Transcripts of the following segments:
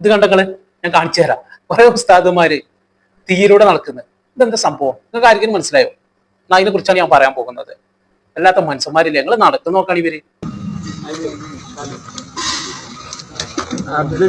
ഇത് കണ്ടങ്ങൾ ഞാൻ കാണിച്ചു തരാം. കുറെ ഉസ്താദുമാര് തീയിലൂടെ നടക്കുന്നത്. ഇതെന്താ സംഭവം? നിങ്ങൾക്ക് ആയിരിക്കും മനസ്സിലായോ? അതിനെ കുറിച്ചാണ് ഞാൻ പറയാൻ പോകുന്നത്. അല്ലാത്ത മനുഷ്യന്മാരില്ല? ഞങ്ങൾ നടക്കുന്ന നോക്കാണ് ഇവർ. അബ്ദുൽ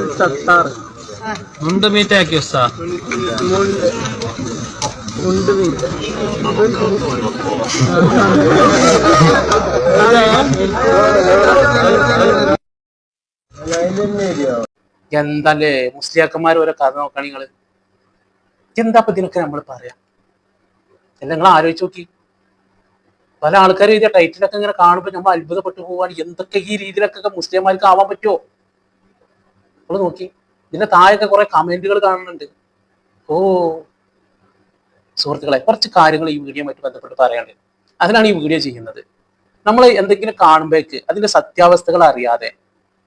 എന്തല്ലേ? മുസ്ലിയാക്കന്മാർ വരെ കഥ നോക്കാണ് നിങ്ങൾ. എന്താ ഇപ്പൊ ഇതിനൊക്കെ നമ്മൾ പറയാം? എല്ലാം നിങ്ങൾ ആലോചിച്ച് നോക്കി. പല ആൾക്കാരും ഇതിന്റെ ടൈറ്റിലൊക്കെ ഇങ്ങനെ കാണുമ്പോൾ നമ്മൾ അത്ഭുതപ്പെട്ടു പോവാണ്. എന്തൊക്കെ ഈ രീതിയിലൊക്കെ മുസ്ലിംമാർക്ക് ആവാൻ പറ്റുമോ നമ്മൾ നോക്കി. ഇതിന്റെ താഴെയൊക്കെ കുറെ കമന്റുകൾ കാണുന്നുണ്ട്. ഓ സുഹൃത്തുക്കളെ കുറച്ച് കാര്യങ്ങൾ ഈ വീഡിയോയുമായിട്ട് ബന്ധപ്പെട്ട് പറയാനുണ്ട്. അതിനാണ് ഈ വീഡിയോ ചെയ്യുന്നത്. നമ്മൾ എന്തെങ്കിലും കാണുമ്പോഴേക്ക് അതിന്റെ സത്യാവസ്ഥകൾ അറിയാതെ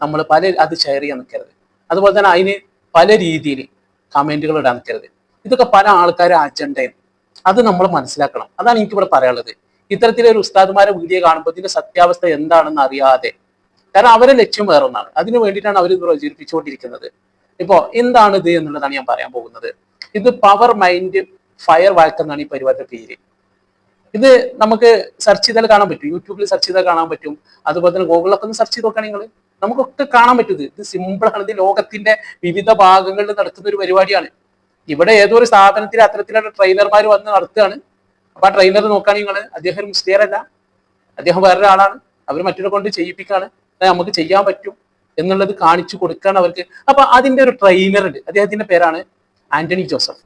നമ്മൾ പല അത് ഷെയർ ചെയ്യാൻ നിൽക്കരുത്. അതുപോലെ തന്നെ അതിന് പല രീതിയിൽ കമന്റുകൾ ഇടാൻ നിൽക്കരുത് ഇതൊക്കെ പല ആൾക്കാരുടെ അജണ്ടയും അത് നമ്മൾ മനസ്സിലാക്കണം. അതാണ് എനിക്കിവിടെ പറയാനുള്ളത്. ഇത്തരത്തിലൊരു ഉസ്താദ്മാരെ വീഡിയോ കാണുമ്പോൾ ഇതിന്റെ സത്യാവസ്ഥ എന്താണെന്ന് അറിയാതെ. കാരണം അവരെ ലക്ഷ്യം വേറെ ഒന്നാണ്. അതിനു വേണ്ടിയിട്ടാണ് അവർ പ്രചരിപ്പിച്ചുകൊണ്ടിരിക്കുന്നത്. ഇപ്പോ എന്താണ് ഇത് എന്നുള്ളതാണ് ഞാൻ പറയാൻ പോകുന്നത്. ഇത് പവർ മൈൻഡ് ഫയർ വാക്ക് എന്നാണ് ഈ പരിപാടിയുടെ പേര്. ഇത് നമുക്ക് സെർച്ച് ചെയ്താൽ കാണാൻ പറ്റും. യൂട്യൂബിൽ സെർച്ച് ചെയ്താൽ കാണാൻ പറ്റും. അതുപോലെ തന്നെ ഗൂഗിളിലൊക്കെ ഒന്ന് സെർച്ച് ചെയ്ത് നോക്കുകയാണെങ്കിൽ നമുക്കൊക്കെ കാണാൻ പറ്റുന്നത്. ഇത് സിമ്പിളാണ് ഇത് ലോകത്തിന്റെ വിവിധ ഭാഗങ്ങളിൽ നടക്കുന്ന ഒരു പരിപാടിയാണ്. ഇവിടെ ഏതോ ഒരു സ്ഥാപനത്തിൽ അത്തരത്തിലുള്ള ട്രെയിനർമാർ വന്ന് നടത്തുകയാണ്. അപ്പൊ ആ ട്രെയിനർ നോക്കുകയാണെങ്കിൽ നിങ്ങൾ അദ്ദേഹം ഒരു മുസ്ലിയർ അദ്ദേഹം വേറൊരാളാണ്. അവർ മറ്റൊരു കൊണ്ട് ചെയ്യിപ്പിക്കാണ് അത് നമുക്ക് ചെയ്യാൻ പറ്റും എന്നുള്ളത് കാണിച്ചു കൊടുക്കുകയാണ് അവർക്ക്. അപ്പൊ അതിന്റെ ഒരു ട്രെയിനർ ഉണ്ട്. അദ്ദേഹത്തിന്റെ പേരാണ് ആന്റണി ജോസഫ്.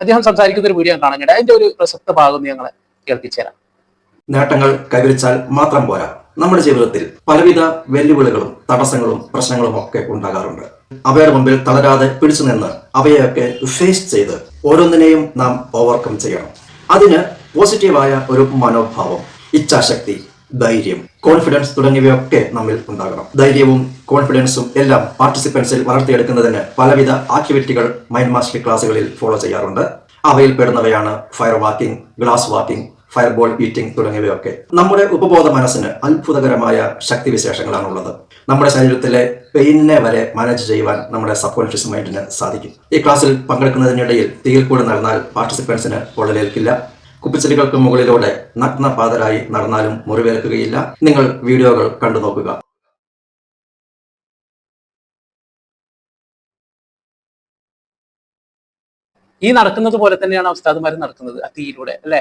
അദ്ദേഹം സംസാരിക്കുന്ന ഒരു വീഡിയോ ഞാൻ കാണാൻ അതിന്റെ ഒരു പ്രസക്ത ഭാഗം ഞങ്ങളെ കേൾപ്പിച്ചേരാം നേട്ടങ്ങൾ കൈവരിച്ചാൽ മാത്രം പോരാ. നമ്മുടെ ജീവിതത്തിൽ പലവിധ വെല്ലുവിളികളും തടസ്സങ്ങളും പ്രശ്നങ്ങളും ഒക്കെ ഉണ്ടാകാറുണ്ട്. അവയുടെ മുമ്പിൽ തളരാതെ പിടിച്ചു നിന്ന് അവയെയൊക്കെ ഫേസ് ചെയ്ത് ഓരോന്നിനെയും നാം ഓവർകം ചെയ്യണം. അതിന് പോസിറ്റീവായ ഒരു മനോഭാവം ഇച്ഛാശക്തി ധൈര്യം കോൺഫിഡൻസ് തുടങ്ങിയവയൊക്കെ നമ്മിൽ ഉണ്ടാകണം. ധൈര്യവും കോൺഫിഡൻസും എല്ലാം പാർട്ടിസിപ്പൻസിൽ വളർത്തിയെടുക്കുന്നതിന് പലവിധ ആക്ടിവിറ്റികൾ മൈൻഡ് മാസ്റ്ററി ക്ലാസ്സുകളിൽ ഫോളോ ചെയ്യാറുണ്ട്. അവയിൽ പെടുന്നവയാണ് fire walking glass walking fireball eating തുടങ്ങിയവയൊക്കെ നമ്മുടെ ഉപബോധ മനസ്സിന് അത്ഭുതകരമായ ശക്തിവിശേഷങ്ങളാണുള്ളത്. നമ്മുടെ ശരീരത്തിലെ പെയിനെ വരെ മാനേജ് ചെയ്യുവാൻ നമ്മുടെ സബ് മൈൻഡിന് സാധിക്കും. ഈ ക്ലാസ്സിൽ പങ്കെടുക്കുന്നതിനിടയിൽ തീയിൽ കൂടെ നടന്നാൽ പാർട്ടിസിപ്പൻസിന് പൊള്ളലേൽക്കില്ല. കുപ്പിച്ചെടികൾക്ക് മുകളിലൂടെ നഗ്നപാതരായി നടന്നാലും മുറിവേൽക്കുകയില്ല. നിങ്ങൾ വീഡിയോകൾ കണ്ടു നോക്കുക. ഈ നടക്കുന്നത് പോലെ തന്നെയാണ് ഉസ്താദുമാർ നടക്കുന്നത് ആ തീയിലൂടെ അല്ലെ?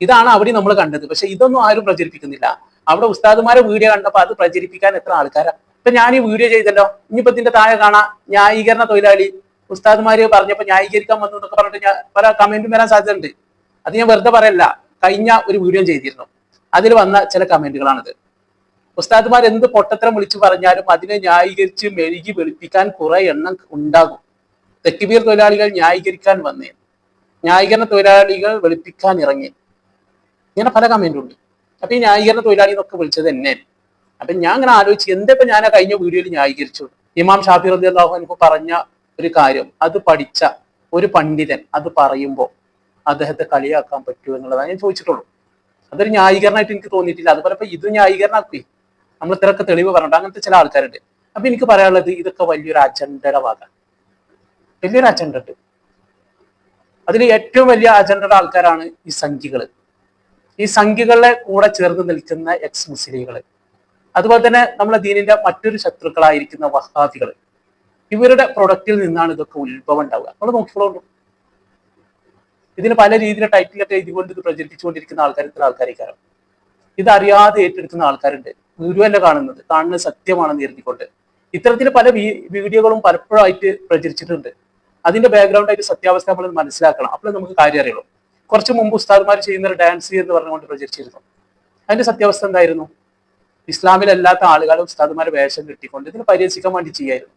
ഇതാണ് അവിടെ നമ്മൾ കണ്ടത്. പക്ഷെ ഇതൊന്നും ആരും പ്രചരിപ്പിക്കുന്നില്ല. അവിടെ ഉസ്താദുമാരെ വീഡിയോ കണ്ടപ്പോൾ അത് പ്രചരിപ്പിക്കാൻ എത്ര ആൾക്കാരാ? ഇപ്പൊ ഞാൻ ഈ വീഡിയോ ചെയ്തല്ലോ. ഇനിയിപ്പോ ഇതിന്റെ താഴെ കാണാം ന്യായീകരണ തൊഴിലാളി. ഉസ്താദുമാര് പറഞ്ഞപ്പോ ന്യായീകരിക്കാൻ വന്നു എന്നൊക്കെ പറഞ്ഞിട്ട് ഞാൻ പല കമന്റും വരാൻ സാധ്യതയുണ്ട്. അത് ഞാൻ വെറുതെ പറയല്ല. കഴിഞ്ഞ ഒരു വീഡിയോ ചെയ്തിരുന്നു. അതിൽ വന്ന ചില കമന്റുകളാണിത്. ഉസ്താദുമാർ എന്ത് പൊട്ടത്തരം വിളിച്ചു പറഞ്ഞാലും അതിനെ ന്യായീകരിച്ച് മെഴുകി വെളുപ്പിക്കാൻ കുറെ എണ്ണം ഉണ്ടാകും. തെക്കുബീർ തൊഴിലാളികൾ ന്യായീകരിക്കാൻ വന്നേ. ന്യായീകരണ തൊഴിലാളികൾ വെളുപ്പിക്കാൻ ഇറങ്ങി. ഇങ്ങനെ പല കമന്റും ഉണ്ട്. അപ്പൊ ഈ ന്യായീകരണ തൊഴിലാളി എന്നൊക്കെ വിളിച്ചത് എന്നെ. അപ്പൊ ഞാൻ അങ്ങനെ ആലോചിച്ച് എന്താ ഇപ്പൊ ഞാൻ ആ കഴിഞ്ഞ വീഡിയോയിൽ ന്യായീകരിച്ചു. ഇമാം ഷാഫി റബി അള്ളാഹു എനിക്ക് പറഞ്ഞ ഒരു കാര്യം അത് പഠിച്ച ഒരു പണ്ഡിതൻ അത് പറയുമ്പോൾ അദ്ദേഹത്തെ കളിയാക്കാൻ പറ്റുമോ എന്നുള്ളതാണ് ഞാൻ ചോദിച്ചിട്ടുള്ളൂ. അതൊരു ന്യായീകരണമായിട്ട് എനിക്ക് തോന്നിയിട്ടില്ല. അതുപോലെ ഇപ്പൊ ഇത് ന്യായീകരണമാക്കി. നമ്മൾ ഇത്രയൊക്കെ തെളിവ് പറഞ്ഞിട്ട് അങ്ങനത്തെ ചില ആൾക്കാരുണ്ട്. അപ്പൊ എനിക്ക് പറയാനുള്ളത് ഇതൊക്കെ വലിയൊരു അജണ്ടയുടെ ഭാഗമാണ് വലിയൊരു അജണ്ട ഉണ്ട് അതിൽ ഏറ്റവും വലിയ അജണ്ടയുടെ ആൾക്കാരാണ് ഈ സംഖ്യകൾ ഈ സംഖ്യകളെ കൂടെ ചേർന്ന് നിൽക്കുന്ന എക്സ് മുസ്ലിങ്ങൾ. അതുപോലെ തന്നെ നമ്മളെ ദീനിന്റെ മറ്റൊരു ശത്രുക്കളായിരിക്കുന്ന വഹാബികൾ. ഇവരുടെ പ്രൊഡക്റ്റിൽ നിന്നാണ് ഇതൊക്കെ ഉത്ഭവം ഉണ്ടാവുക. നമ്മൾ നോക്കിക്കോളൂ. ഇതിന് പല രീതിയിലെ ടൈറ്റിലൊക്കെ ഇതുകൊണ്ട് ഇത് പ്രചരിപ്പിച്ചുകൊണ്ടിരിക്കുന്ന ആൾക്കാർ ഇത്ര ആൾക്കാരിക്കാരം. ഇതറിയാതെ ഏറ്റെടുക്കുന്ന ആൾക്കാരുണ്ട്. ഗുരുവല്ല കാണുന്നത് കാണുന്നത് സത്യമാണെന്ന് എഴുതിക്കൊണ്ട് ഇത്തരത്തിൽ പല വീഡിയോകളും പലപ്പോഴായിട്ട് പ്രചരിച്ചിട്ടുണ്ട്. അതിന്റെ ബാക്ക്ഗ്രൗണ്ട് ആയിട്ട് സത്യാവസ്ഥ നമ്മൾ മനസ്സിലാക്കണം. അപ്പോൾ നമുക്ക് കാര്യം അറിയുള്ളൂ. കുറച്ച് മുമ്പ് ഉസ്താദ്മാർ ചെയ്യുന്ന ഒരു ഡാൻസ് എന്ന് പറഞ്ഞുകൊണ്ട് പ്രചരിച്ചിരുന്നു. അതിന്റെ സത്യാവസ്ഥ എന്തായിരുന്നു? ഇസ്ലാമിലല്ലാത്ത ആളുകൾ ഉസ്താദ്മാരെ വേഷം കിട്ടിക്കൊണ്ട് ഇതിന് പരിഹസിക്കാൻ വേണ്ടി ചെയ്യായിരുന്നു.